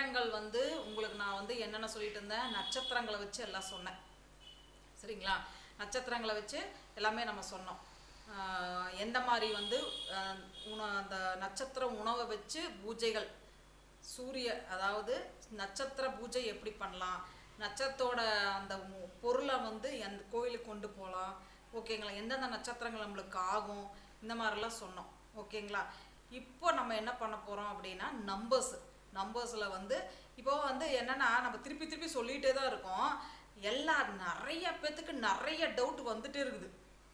நேரங்கள் வந்து உங்களுக்கு நான் வந்து என்னென்ன சொல்லிட்டு இருந்தேன்? நட்சத்திரங்களை வச்சு எல்லாம் சொன்னேன். சரிங்களா? நட்சத்திரங்களை வச்சு எல்லாமே நம்ம சொன்னோம். எந்த மாதிரி வந்து உண அந்த நட்சத்திர உணவை வச்சு பூஜைகள் சூரிய அதாவது நட்சத்திர பூஜை எப்படி பண்ணலாம்? நட்சத்தோட அந்த பொருளை வந்து எந்த கோயிலுக்கு கொண்டு போகலாம். ஓகேங்களா? எந்தெந்த நட்சத்திரங்கள் நம்மளுக்கு ஆகும்? இந்த மாதிரிலாம் சொன்னோம். ஓகேங்களா? இப்போ நம்ம என்ன பண்ண போகிறோம் அப்படின்னா நம்பர்ஸு நம்பர்ஸில் வந்து இப்போ வந்து என்னன்னா நம்ம திருப்பி திருப்பி சொல்லிகிட்டே தான் இருக்கோம். எல்லா நிறைய பேத்துக்கு நிறைய டவுட் வந்துட்டே இருக்குது.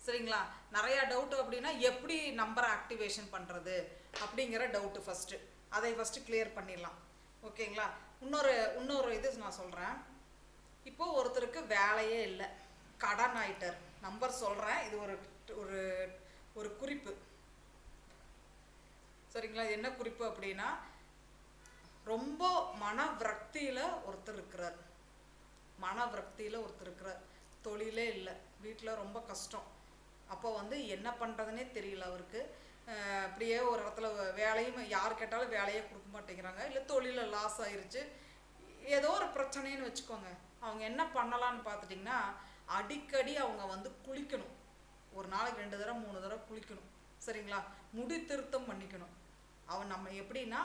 சரிங்களா? நிறையா டவுட் அப்படின்னா எப்படி நம்பரை ஆக்டிவேஷன் பண்ணுறது அப்படிங்கிற டவுட்டு ஃபஸ்ட்டு அதை ஃபஸ்ட்டு கிளியர் பண்ணிடலாம். ஓகேங்களா? இன்னொரு இன்னொரு இது நான் சொல்கிறேன் இப்போ ஒருத்தருக்கு வேலையே இல்லை. கடன் ஆயிட்டார். நம்பர் சொல்கிறேன் இது ஒரு ஒரு ஒரு குறிப்பு. சரிங்களா? என்ன குறிப்பு அப்படின்னா ரொம்ப மன விரக்தியில் ஒருத்தர் இருக்கிறார். மன விரக்தியில் ஒருத்தர் இருக்கிறார். தொழிலே இல்லை. வீட்டில் ரொம்ப கஷ்டம். அப்போ வந்து என்ன பண்ணுறதுனே தெரியல அவருக்கு. அப்படியே ஒரு இடத்துல வேலையும் யார் கேட்டாலும் வேலையே கொடுக்க மாட்டேங்கிறாங்க. இல்லை தொழிலில் லாஸ் ஆயிடுச்சு ஏதோ ஒரு பிரச்சனைன்னு வச்சுக்கோங்க. அவங்க என்ன பண்ணலான்னு பார்த்துட்டிங்கன்னா அடிக்கடி அவங்க வந்து குளிக்கணும். ஒரு நாளைக்கு ரெண்டு தடவை மூணு தடவை குளிக்கணும். சரிங்களா? முடி திருத்தம் பண்ணிக்கணும். அவன் நம்ம எப்படின்னா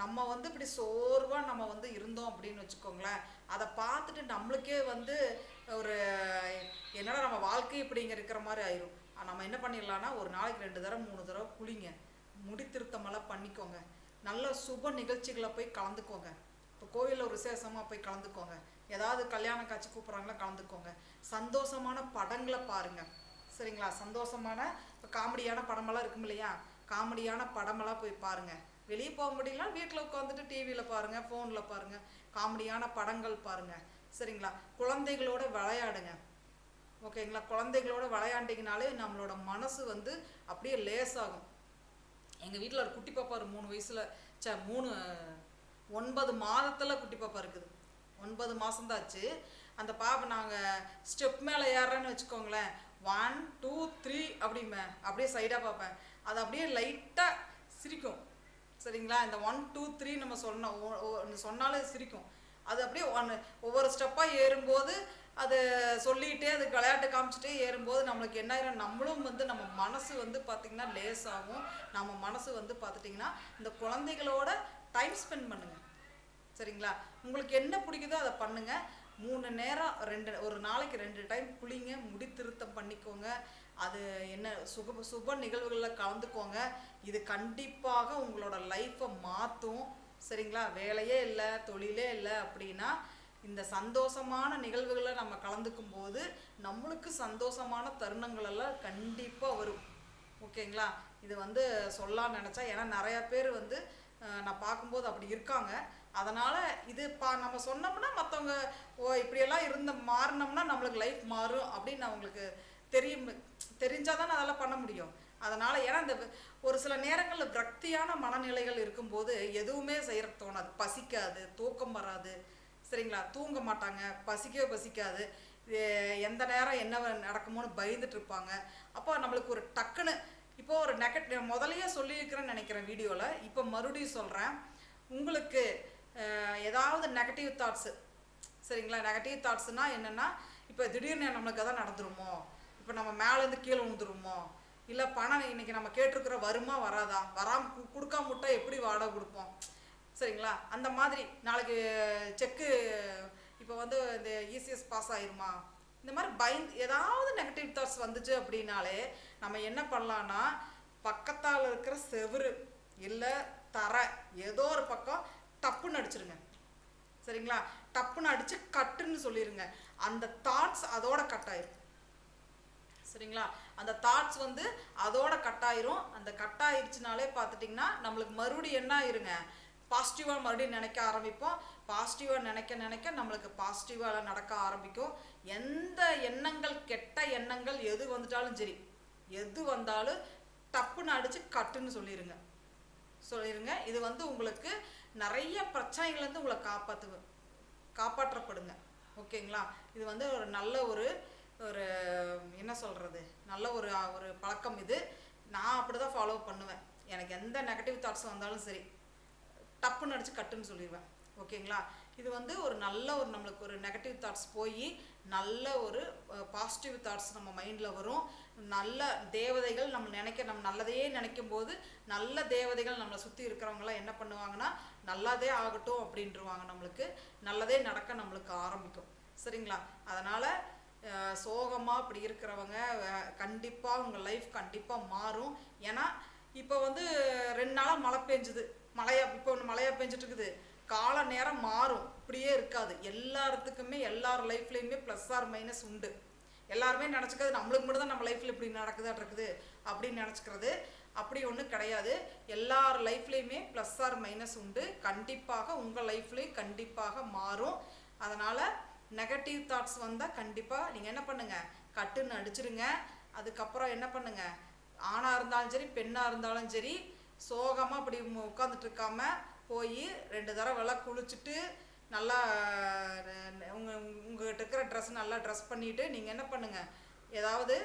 நம்ம வந்து இப்படி சோர்வாக நம்ம வந்து இருந்தோம் அப்படின்னு வச்சுக்கோங்களேன். அதை பார்த்துட்டு நம்மளுக்கே வந்து ஒரு என்னடா நம்ம வாழ்க்கை இப்படிங்க இருக்கிற மாதிரி ஆயிரும். நம்ம என்ன பண்ணிடலான்னா ஒரு நாளைக்கு ரெண்டு தடவை மூணு தடவை குளிங்க. முடித்திருத்தமெல்லாம் பண்ணிக்கோங்க. நல்ல சுப நிகழ்ச்சிகளை போய் கலந்துக்கோங்க. இப்போ கோயிலில் ஒரு விசேஷமாக போய் கலந்துக்கோங்க. ஏதாவது கல்யாண காட்சி கூப்பிட்றாங்களா கலந்துக்கோங்க. சந்தோஷமான படங்களை பாருங்க. சரிங்களா? சந்தோஷமான இப்போ காமெடியான படமெல்லாம் இருக்கும் இல்லையா? காமெடியான படமெல்லாம் போய் பாருங்கள் வெளியே போக முடியல வீட்டில் உட்காந்துட்டு டிவியில் பாருங்கள் ஃபோனில் பாருங்கள் காமெடியான படங்கள் பாருங்க. சரிங்களா? குழந்தைகளோட விளையாடுங்க. ஓகேங்களா? குழந்தைகளோட விளையாண்டிங்கனாலே நம்மளோட மனசு வந்து அப்படியே லேசாகும். எங்கள் வீட்டில் ஒரு குட்டி பாப்பா ஒரு மூணு வயசில் ச மூணு ஒன்பது மாதத்தில் குட்டி பாப்பா இருக்குது. ஒன்பது மாதந்தாச்சு அந்த பாப்பை நாங்கள் ஸ்டெப் மேலே ஏறுறேன்னு வச்சுக்கோங்களேன். ஒன் டூ த்ரீ அப்படிமே அப்படியே சைடாக பார்ப்பேன் அது அப்படியே லைட்டாக சிரிக்கும். சரிங்களா? இந்த ஒன் டூ த்ரீ நம்ம சொன்ன ஒ- சொன்னாலே சிரிக்கும். அது அப்படியே ஒன் ஒவ்வொரு ஸ்டெப்பாக ஏறும்போது அது சொல்லிகிட்டே அது விளையாட்டு காமிச்சிட்டே ஏறும்போது நம்மளுக்கு என்ன ஆயிரும்? நம்மளும் வந்து நம்ம மனசு வந்து பார்த்திங்கன்னா லேசாகும். நம்ம மனசு வந்து பார்த்துட்டிங்கன்னா இந்த குழந்தைகளோட டைம் ஸ்பெண்ட் பண்ணுங்கள் சரிங்களா? உங்களுக்கு என்ன பிடிக்குதோ அதை பண்ணுங்கள் மூணு நேரம் ரெண்டு ஒரு நாளைக்கு ரெண்டு டைம் குளிங்க முடி திருத்தம் பண்ணிக்கோங்க. அது என்ன சுக சுப நிகழ்வுகளில் கலந்துக்கோங்க. இது கண்டிப்பாக உங்களோட லைஃப்பை மாற்றும் சரிங்களா? வேலையே இல்லை தொழிலே இல்லை அப்படின்னா இந்த சந்தோஷமான நிகழ்வுகளை நம்ம கலந்துக்கும் போது நம்மளுக்கு சந்தோஷமான தருணங்கள் எல்லாம் கண்டிப்பாக வரும். ஓகேங்களா? இது வந்து சொல்லலாம்னு நினச்சா ஏன்னா நிறையா பேர் வந்து நான் பார்க்கும்போது அப்படி இருக்காங்க. அதனால் இது பா நம்ம சொன்னோம்னா மற்றவங்க ஓ இப்படியெல்லாம் இருந்து மாறினோம்னா நம்மளுக்கு லைஃப் மாறும் அப்படின்னு அவங்களுக்கு தெரியும் தெரிஞ்சால் தானே அதெல்லாம் பண்ண முடியும். அதனால் ஏன்னா இந்த ஒரு சில நேரங்களில் விரக்தியான மனநிலைகள் இருக்கும்போது எதுவுமே செய்கிற தோணாது. பசிக்காது தூக்கம் வராது. சரிங்களா? தூங்க மாட்டாங்க பசிக்கவே பசிக்காது. எந்த நேரம் என்ன நடக்குமோன்னு பயந்துட்டு இருப்பாங்க. அப்போ நம்மளுக்கு ஒரு டக்குன்னு இப்போ ஒரு நெகட்டிவ் முதலையே சொல்லியிருக்கிறேன்னு நினைக்கிறேன் வீடியோவில் இப்போ மறுபடியும் சொல்கிறேன் உங்களுக்கு ஏதாவது நெகட்டிவ் தாட்ஸு சரிங்களா? நெகட்டிவ் தாட்ஸ்னால் என்னென்னா இப்போ திடீர்னு நம்மளுக்கு எதாவது நடந்துருமோ? இப்போ நம்ம மேலேருந்து கீழே விழுந்துருமோ? இல்லை பணம் இன்னைக்கு நம்ம கேட்டிருக்கிற வருமா வராதா? வராம கொடுக்காம விட்டா எப்படி வாடகை கொடுப்போம்? சரிங்களா? அந்த மாதிரி நாளைக்கு செக்கு இப்போ வந்து இந்த இசிஎஸ் பாஸ் ஆயிருமா? இந்த மாதிரி பயந்து ஏதாவது நெகட்டிவ் தாட்ஸ் வந்துச்சு அப்படின்னாலே நம்ம என்ன பண்ணலான்னா பக்கத்தால் இருக்கிற செவுரு இல்லை தரை ஏதோ ஒரு பக்கம் டப்புன்னு அடிச்சிருங்க. சரிங்களா? டப்புன்னு அடிச்சு கட்டுன்னு சொல்லிடுங்க அந்த தாட்ஸ் அதோட கட் ஆயிரும். சரிங்களா? அந்த தாட்ஸ் வந்து அதோட கட் ஆயிரும். அந்த கட் ஆயிடுச்சுனாலே பார்த்துட்டிங்கன்னா நம்மளுக்கு மறுபடியும் என்ன ஆயிருங்க? பாசிட்டிவாக மறுபடியும் நினைக்க ஆரம்பிப்போம். பாசிட்டிவாக நினைக்க நினைக்க நம்மளுக்கு பாசிட்டிவாக நடக்க ஆரம்பிக்கும். எந்த எண்ணங்கள் கெட்ட எண்ணங்கள் எது வந்துட்டாலும் சரி எது வந்தாலும் டப்புன்னு அடித்து கட்டுன்னு சொல்லிடுங்க சொல்லிடுங்க இது வந்து உங்களுக்கு நிறைய பிரச்சனைகள்லேருந்து உங்களை காப்பாற்று காப்பாற்றப்படுங்க. ஓகேங்களா? இது வந்து ஒரு நல்ல ஒரு ஒரு என்ன சொல்கிறது நல்ல ஒரு ஒரு பழக்கம் இது. நான் அப்படி தான் ஃபாலோ பண்ணுவேன். எனக்கு எந்த நெகட்டிவ் தாட்ஸ் வந்தாலும் சரி. டப்புன்னு அடித்து கட்டுன்னு சொல்லிடுவேன் ஓகேங்களா? இது வந்து ஒரு நல்ல ஒரு நம்மளுக்கு ஒரு நெகட்டிவ் தாட்ஸ் போய் நல்ல ஒரு பாசிட்டிவ் தாட்ஸ் நம்ம மைண்டில் வரும். நல்ல தேவதைகள் நம்ம நினைக்க நம்ம நல்லதையே நினைக்கும் போது நல்ல தேவதைகள் நம்மளை சுற்றி இருக்கிறவங்களாம் என்ன பண்ணுவாங்கன்னா நல்லதே ஆகட்டும் அப்படின்றவாங்க நம்மளுக்கு. நல்லதே நடக்க நம்மளுக்கு ஆரம்பிக்கும். சரிங்களா? அதனால் சோகமாக இப்படி இருக்கிறவங்க கண்டிப்பாக உங்கள் லைஃப் கண்டிப்பாக மாறும். ஏன்னா இப்போ வந்து ரெண்டு நாளாக மழை பெஞ்சுது. மழையா இப்போ ஒன்று மழையாக பெஞ்சிட்ருக்குது கால நேரம் மாறும். இப்படியே இருக்காது. எல்லாத்துக்குமே எல்லார் லைஃப்லேயுமே ப்ளஸ் ஆர் மைனஸ் உண்டு. எல்லாருமே நினச்சிக்கிறது நம்மளுக்கு மட்டும் தான் நம்ம லைஃப்பில் இப்படி நடக்குதா இருக்குது அப்படின்னு நினச்சிக்கிறது அப்படி ஒன்றும் கிடையாது. எல்லார் லைஃப்லேயுமே ப்ளஸ் ஆர் மைனஸ் உண்டு. கண்டிப்பாக உங்கள் லைஃப்லேயும் கண்டிப்பாக மாறும். அதனால் நெகட்டிவ் தாட்ஸ் வந்தால் கண்டிப்பாக நீங்கள் என்ன பண்ணுங்கள் கட்டுன்னு அடிச்சிருங்க. அதுக்கப்புறம் என்ன பண்ணுங்கள் ஆணாக இருந்தாலும் சரி பெண்ணாக இருந்தாலும் சரி சோகமாக அப்படி உட்காந்துட்டு இருக்காமல் போய் ரெண்டு தடவை வெள்ளை குளிச்சுட்டு நல்லா உங்கள் உங்கள்கிட்ட இருக்கிற ட்ரெஸ் நல்லா ட்ரெஸ் பண்ணிவிட்டு நீங்கள் என்ன பண்ணுங்கள் ஏதாவது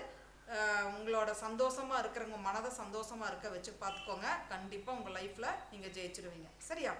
உங்களோட சந்தோஷமாக இருக்கிறவங்க மனதை சந்தோஷமாக இருக்க வச்சு பார்த்துக்கோங்க. கண்டிப்பாக உங்கள் லைஃப்பில் நீங்கள் ஜெயிச்சிருவீங்க. சரியா?